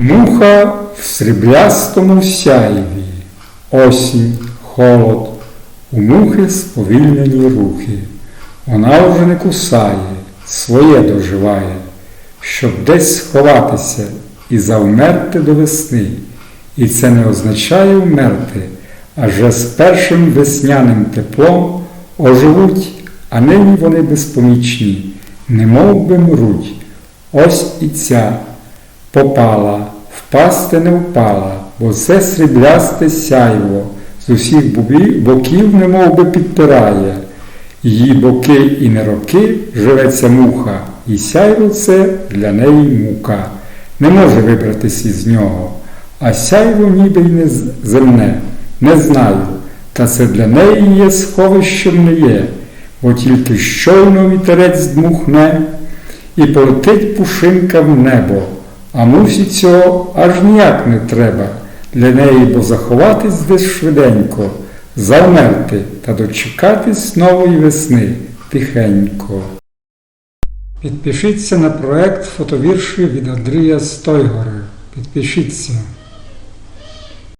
Муха в сріблястому сяєві, осінь, холод, у мухи сповільнені рухи. Вона вже не кусає, своє доживає, щоб десь сховатися і завмерти до весни. І це не означає вмерти, адже з першим весняним теплом оживуть, а нині вони безпомічні, немов би мруть. Ось і ця попала, впасти не впала, бо це сріблясте сяйво з усіх боків немов би підпирає. Її боки і не роки живеться муха, і сяйво це для неї мука. Не може вибратись із нього, а сяйво ніби й не земне. Не знаю, та це для неї є сховищем не є, бо тільки щойно вітерець дмухне, і полетить пушинка в небо, а мусі цього аж ніяк не треба для неї, бо заховатись десь швиденько, завмерти та дочекатись нової весни тихенько. Підпишіться на проект фотовірші від Андрія Стойгора. Підпишіться.